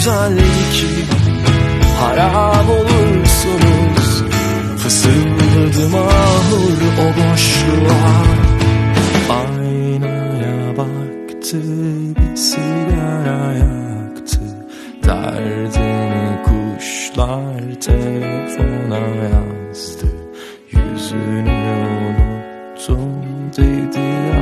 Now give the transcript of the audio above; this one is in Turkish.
güzeldi ki Harap olursunuz Fısıldadım ahur o boşluğa. Aynaya baktı bir sigara yaktı Derdini kuşlar telefona yazdı. Yüzünü unuttum dedi